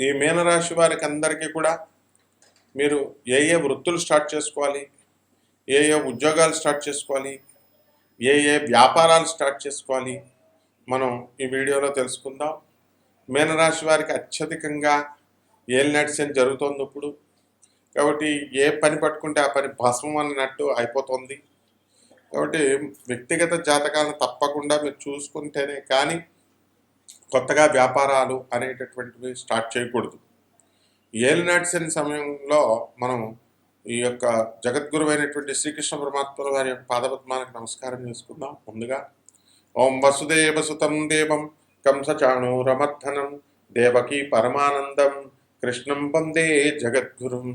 ఈ మీనరాశి వారికి అందరికీ కూడా మీరు ఏ ఏ వృత్తులు స్టార్ట్ చేసుకోవాలి? ఏ ఏ ఉద్యోగాలు స్టార్ట్ చేసుకోవాలి? ఏ ఏ వ్యాపారాలు స్టార్ట్ చేసుకోవాలి? మనం ఈ వీడియోలో తెలుసుకుందాం. మీనరాశి వారికి అత్యధికంగా ఏలినడిసని జరుగుతోంది ఇప్పుడు. కాబట్టి ఏ పని పట్టుకుంటే ఆ పని భస్మం అన్నట్టు అయిపోతుంది. కాబట్టి వ్యక్తిగత జాతకాలను తప్పకుండా మీరు చూసుకుంటేనే కానీ కొత్తగా వ్యాపారాలు అనేటటువంటివి స్టార్ట్ చేయకూడదు. ఏలినాటిసిన సమయంలో మనం ఈ యొక్క జగద్గురువైనటువంటి శ్రీకృష్ణ పరమాత్మల వారి యొక్క పాదపద్మానికి నమస్కారం చేసుకుందాం. ముందుగా ఓం వసుదేవ సుతం దేవం కంసచాణూరమర్ధనం దేవకీ పరమానందం కృష్ణం వందే జగద్గురుం.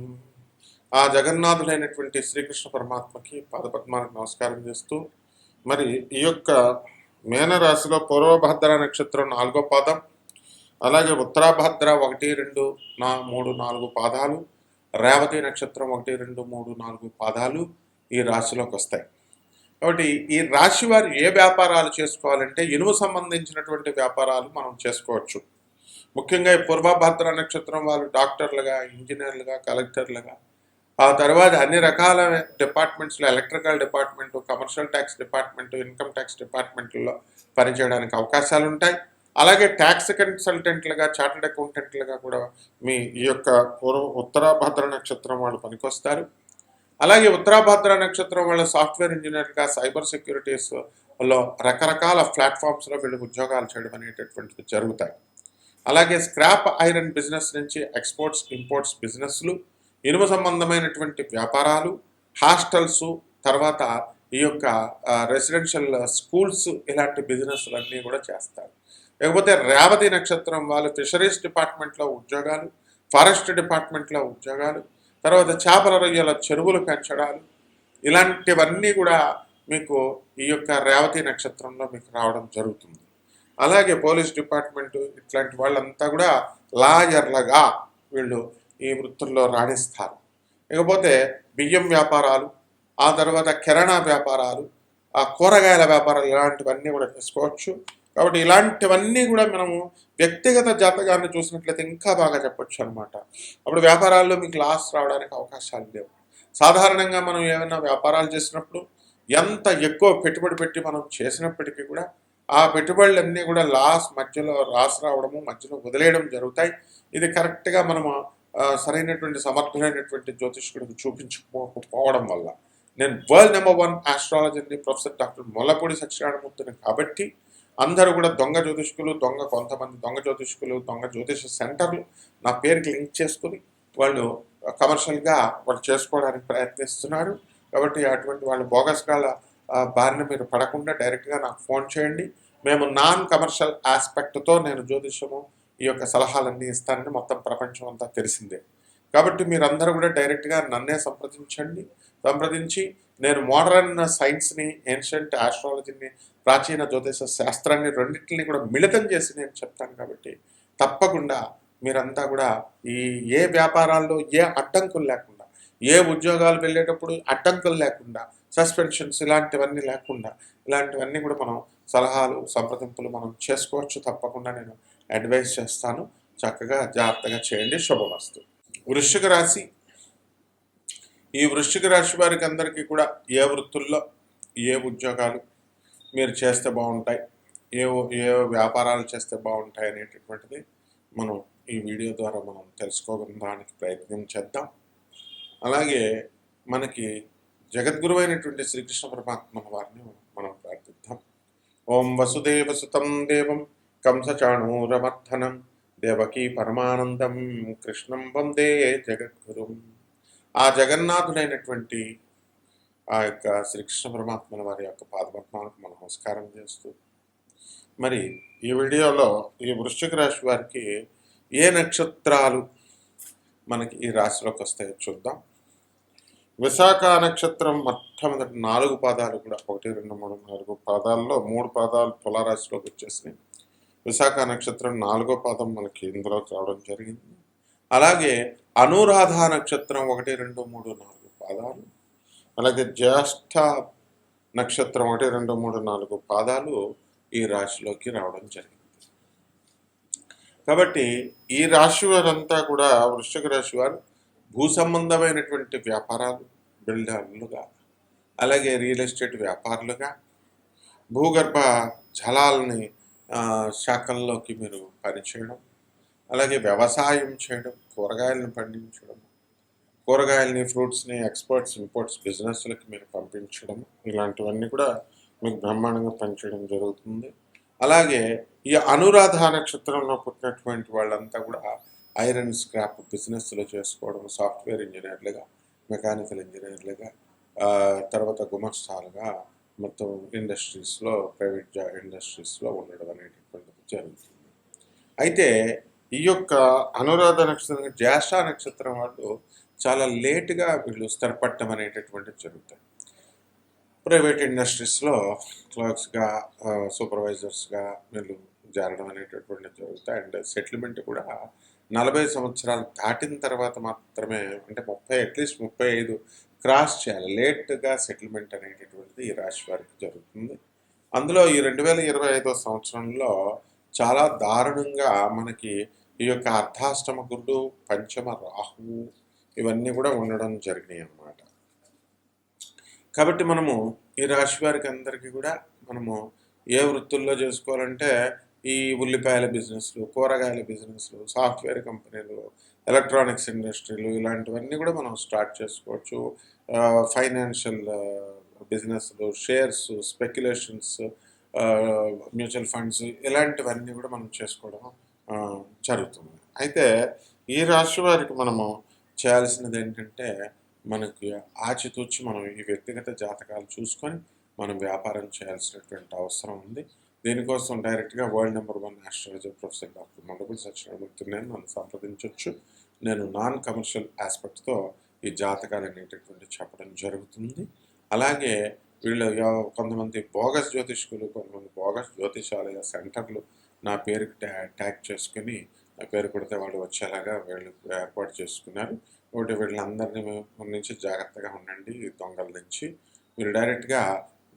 ఆ జగన్నాథుడైనటువంటి శ్రీకృష్ణ పరమాత్మకి పాదపద్మానికి నమస్కారం చేస్తూ మరి ఈ యొక్క మేనరాశిలో పూర్వభద్ర నక్షత్రం నాలుగో పాదం అలాగే ఉత్తరాభద్ర ఒకటి రెండు నా మూడు నాలుగు పాదాలు రేవతి నక్షత్రం ఒకటి రెండు మూడు నాలుగు పాదాలు ఈ రాశిలోకి వస్తాయి. కాబట్టి ఈ రాశి వారు ఏ వ్యాపారాలు చేసుకోవాలంటే ఇనుము సంబంధించినటువంటి వ్యాపారాలు మనం చేసుకోవచ్చు. ముఖ్యంగా ఈ పూర్వభద్ర నక్షత్రం వాళ్ళు డాక్టర్లుగా ఇంజనీర్లుగా కలెక్టర్లుగా ఆ తర్వాత అన్ని రకాల డిపార్ట్మెంట్స్లో electrical department commercial tax department income tax డిపార్ట్మెంట్లో పనిచేయడానికి అవకాశాలు ఉంటాయి. అలాగే ట్యాక్స్ కన్సల్టెంట్లుగా చార్టెడ్ అకౌంటెంట్లుగా కూడా మీ ఈ యొక్క పూర్వ ఉత్తరాభద్ర నక్షత్రం వాళ్ళు పనికొస్తారు. అలాగే ఉత్తరాభద్ర నక్షత్రం వాళ్ళ సాఫ్ట్వేర్ ఇంజనీర్గా సైబర్ సెక్యూరిటీస్లో రకరకాల ప్లాట్ఫామ్స్లో వీళ్ళు ఉద్యోగాలు చేయడం అనేటటువంటివి జరుగుతాయి. అలాగే స్క్రాప్ ఐరన్ బిజినెస్ నుంచి ఎక్స్పోర్ట్స్ ఇంపోర్ట్స్ బిజినెస్లు ఇనుము సంబంధమైనటువంటి వ్యాపారాలు హాస్టల్స్ తర్వాత ఈ యొక్క రెసిడెన్షియల్ స్కూల్స్ ఇలాంటి బిజినెస్లన్నీ కూడా చేస్తారు. లేకపోతే రేవతి నక్షత్రం వాళ్ళు ఫిషరీస్ డిపార్ట్మెంట్లో ఉద్యోగాలు ఫారెస్ట్ డిపార్ట్మెంట్లో ఉద్యోగాలు తర్వాత చేపల రొయ్యల చెరువులు పెంచడాలు ఇలాంటివన్నీ కూడా మీకు ఈ యొక్క రేవతి నక్షత్రంలో మీకు రావడం జరుగుతుంది. అలాగే పోలీస్ డిపార్ట్మెంట్ ఇట్లాంటి వాళ్ళంతా కూడా లాయర్లుగా వీళ్ళు ఈ వృత్తుల్లో రాణిస్తారు. ఇకపోతే బియ్యం వ్యాపారాలు ఆ తర్వాత కిరాణా వ్యాపారాలు ఆ కూరగాయల వ్యాపారాలు ఇలాంటివన్నీ కూడా చేసుకోవచ్చు. కాబట్టి ఇలాంటివన్నీ కూడా మనము వ్యక్తిగత జాతకాన్ని చూసినట్లయితే ఇంకా బాగా చెప్పొచ్చు అనమాట అప్పుడు వ్యాపారాల్లో మీకు లాస్ రావడానికి అవకాశాలు లేవు. సాధారణంగా మనం ఏమైనా వ్యాపారాలు చేసినప్పుడు ఎంత ఎక్కువ పెట్టుబడి పెట్టి మనం చేసినప్పటికీ కూడా ఆ పెట్టుబడులన్నీ కూడా లాస్ మధ్యలో లాస్ రావడము మధ్యలో వదిలేయడం జరుగుతాయి. ఇది కరెక్ట్గా మనము సరైనటువంటి సమర్థులైనటువంటి జ్యోతిష్కుడికి చూపించుకోకపోవడం వల్ల నేను వరల్డ్ నెంబర్ వన్ ఆస్ట్రాలజీని ప్రొఫెసర్ డాక్టర్ మొల్లపూడి సత్యనారాయణమూర్తిని కాబట్టి అందరూ కూడా దొంగ జ్యోతిష్కులు దొంగ కొంతమంది దొంగ జ్యోతిష్కులు దొంగ జ్యోతిష సెంటర్లు నా పేరుకి లింక్ చేసుకుని వాళ్ళు కమర్షియల్గా వాళ్ళు చేసుకోవడానికి ప్రయత్నిస్తున్నారు. కాబట్టి అటువంటి వాళ్ళు బోగస్గాల గాల బారిన మీరు పడకుండా డైరెక్ట్గా నాకు ఫోన్ చేయండి. మేము నాన్ కమర్షియల్ ఆస్పెక్ట్తో నేను జ్యోతిషము ఈ యొక్క సలహాలన్నీ ఇస్తానని మొత్తం ప్రపంచం అంతా తెలిసిందే. కాబట్టి మీరందరూ కూడా డైరెక్ట్గా నన్నే సంప్రదించండి. సంప్రదించి నేను మోడర్న్ సైన్స్ని ఏన్షియంట్ ఆస్ట్రాలజీని ప్రాచీన జ్యోతిష శాస్త్రాన్ని రెండింటిని కూడా మిళితం చేసి నేను చెప్తాను కాబట్టి తప్పకుండా మీరంతా కూడా ఈ ఏ వ్యాపారాల్లో ఏ అడ్డంకులు లేకుండా ఏ ఉద్యోగాలు వెళ్ళేటప్పుడు అడ్డంకులు లేకుండా సస్పెన్షన్స్ ఇలాంటివన్నీ లేకుండా ఇలాంటివన్నీ కూడా మనం సలహాలు సంప్రదింపులు మనం చేసుకోవచ్చు తప్పకుండా నేను అడ్వైస్ చేస్తాను. చక్కగా జాగ్రత్తగా చేయండి. శుభమస్తు. వృశ్చిక రాశి. ఈ వృశ్చిక రాశి వారికి అందరికీ కూడా ఏ వృత్తుల్లో ఏ ఉద్యోగాలు మీరు చేస్తే బాగుంటాయి ఏ ఏ వ్యాపారాలు చేస్తే బాగుంటాయి అనేటటువంటిది మనం ఈ వీడియో ద్వారా మనం తెలుసుకోవడానికి ప్రయత్నం చేద్దాం. అలాగే మనకి జగద్గురువైనటువంటి శ్రీకృష్ణ పరమాత్మ వారిని మనం ప్రార్థిద్దాం. ఓం వసుదేవ సుతం దేవం కంసచాణూరమర్థనం దేవకీ పరమానందం కృష్ణం వందే జగద్గురుం. ఆ జగన్నాథుడైనటువంటి ఆ యొక్క శ్రీకృష్ణ పరమాత్మల వారి యొక్క పాదపద్మాలకు మనం నమస్కారం చేస్తూ మరి ఈ వీడియోలో ఈ వృశ్చిక రాశి వారికి ఏ నక్షత్రాలు మనకి ఈ రాశిలోకి వస్తాయో చూద్దాం. విశాఖ నక్షత్రం మొట్టమొదటి నాలుగు పాదాలు కూడా ఒకటి రెండు మూడు నాలుగు పాదాల్లో మూడు పాదాలు తులారాశిలోకి వచ్చేసినాయి. విశాఖ నక్షత్రం నాలుగో పాదం మనకి ఇందులోకి రావడం జరిగింది. అలాగే అనురాధ నక్షత్రం ఒకటి రెండు మూడు నాలుగు పాదాలు అలాగే జ్యేష్ఠ నక్షత్రం ఒకటి రెండు మూడు నాలుగు పాదాలు ఈ రాశిలోకి రావడం జరిగింది. కాబట్టి ఈ రాశి వారంతా కూడా వృశ్చిక రాశి వారు భూ సంబంధమైనటువంటి వ్యాపారాలు బిల్డర్లుగా అలాగే రియల్ ఎస్టేట్ వ్యాపారులుగా భూగర్భ జలాలని శాఖల్లోకి మీరు పనిచేయడం అలాగే వ్యవసాయం చేయడం కూరగాయలను పండించడం కూరగాయలని ఫ్రూట్స్ని ఎక్స్పోర్ట్స్ ఇంపోర్ట్స్ బిజినెస్లకి మీరు పంపించడం ఇలాంటివన్నీ కూడా మీకు బ్రహ్మాండంగా పనిచేయడం జరుగుతుంది. అలాగే ఈ అనురాధ నక్షత్రంలో పుట్టినటువంటి వాళ్ళంతా కూడా ఐరన్ స్క్రాప్ బిజినెస్లో చేసుకోవడం సాఫ్ట్వేర్ ఇంజనీర్లుగా మెకానికల్ ఇంజనీర్లుగా తర్వాత గుమస్తాలుగా మొత్తం ఇండస్ట్రీస్లో ప్రైవేట్ జా ఇండస్ట్రీస్లో ఉండడం అనేటటువంటిది జరుగుతుంది. అయితే ఈ యొక్క అనురాధ నక్షత్రం జ్యేష్ఠ నక్షత్రం వాళ్ళు చాలా లేటుగా వీళ్ళు స్థిరపడటం అనేటటువంటిది జరుగుతాయి ప్రైవేట్ ఇండస్ట్రీస్లో క్లర్క్స్గా సూపర్వైజర్స్గా వీళ్ళు జారడం అనేటటువంటిది జరుగుతాయి అండ్ సెటిల్మెంట్ కూడా నలభై సంవత్సరాలు దాటిన తర్వాత మాత్రమే అంటే ముప్పై అట్లీస్ట్ ముప్పై ఐదు క్రాస్ చేయాలి. లేట్గా సెటిల్మెంట్ అనేటటువంటిది ఈ రాశి వారికి జరుగుతుంది. అందులో ఈ రెండు వేల ఇరవై ఐదో సంవత్సరంలో చాలా దారుణంగా మనకి ఈ యొక్క అర్ధాష్టమ గురుడు పంచమ రాహువు ఇవన్నీ కూడా ఉండడం జరిగినాయి అన్నమాట. కాబట్టి మనము ఈ రాశి వారికి అందరికీ కూడా మనము ఏ వృత్తుల్లో చేసుకోవాలంటే ఈ ఉల్లిపాయల బిజినెస్లు కూరగాయల బిజినెస్లు సాఫ్ట్వేర్ కంపెనీలు ఎలక్ట్రానిక్స్ ఇండస్ట్రీలు ఇలాంటివన్నీ కూడా మనం స్టార్ట్ చేసుకోవచ్చు. ఫైనాన్షియల్ బిజినెస్లు షేర్స్ స్పెక్యులేషన్స్ మ్యూచువల్ ఫండ్స్ ఇలాంటివన్నీ కూడా మనం చేసుకోవడం జరుగుతుంది. అయితే ఈ రాశి వారికి మనము చేయాల్సినది ఏంటంటే మనకి ఆచితూచి మనం ఈ వ్యక్తిగత జాతకాలు చూసుకొని మనం వ్యాపారం చేయాల్సినటువంటి అవసరం ఉంది. దీనికోసం డైరెక్ట్గా world number one astrology professor doctor Mandapul Satyanarayanamurthy నేను నన్ను సంప్రదించవచ్చు నేను నాన్ కమర్షియల్ ఆస్పెక్ట్తో ఈ జాతకాలు అనేటటువంటి చెప్పడం జరుగుతుంది. అలాగే వీళ్ళు కొంతమంది బోగస్ జ్యోతిష్కులు కొంతమంది బోగస్ జ్యోతిషాలయ సెంటర్లు నా పేరుకి ట్యా ట్యాగ్ చేసుకుని నా పేరు కొడితే వాళ్ళు వచ్చేలాగా వీళ్ళు ఏర్పాటు చేసుకున్నారు. ఒకటి వీళ్ళందరినీ నుంచి జాగ్రత్తగా ఉండండి దొంగల నుంచి. మీరు డైరెక్ట్గా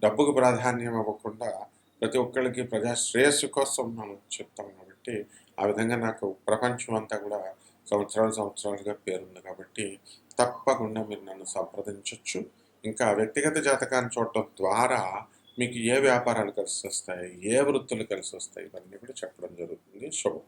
డబ్బుకు ప్రాధాన్యం ఇవ్వకుండా ప్రతి ఒక్కరికి ప్రజా శ్రేయస్సు కోసం మనం చెప్తాం కాబట్టి ఆ విధంగా నాకు ప్రపంచం అంతా కూడా సంవత్సరాలు సంవత్సరాలుగా పేరుంది కాబట్టి తప్పకుండా మీరు నన్ను సంప్రదించవచ్చు ఇంకా వ్యక్తిగత జాతకాన్ని చూడటం ద్వారా మీకు ఏ వ్యాపారాలు కలిసి వస్తాయి ఏ వృత్తులు కలిసి వస్తాయి ఇవన్నీ కూడా చెప్పడం జరుగుతుంది. శుభం.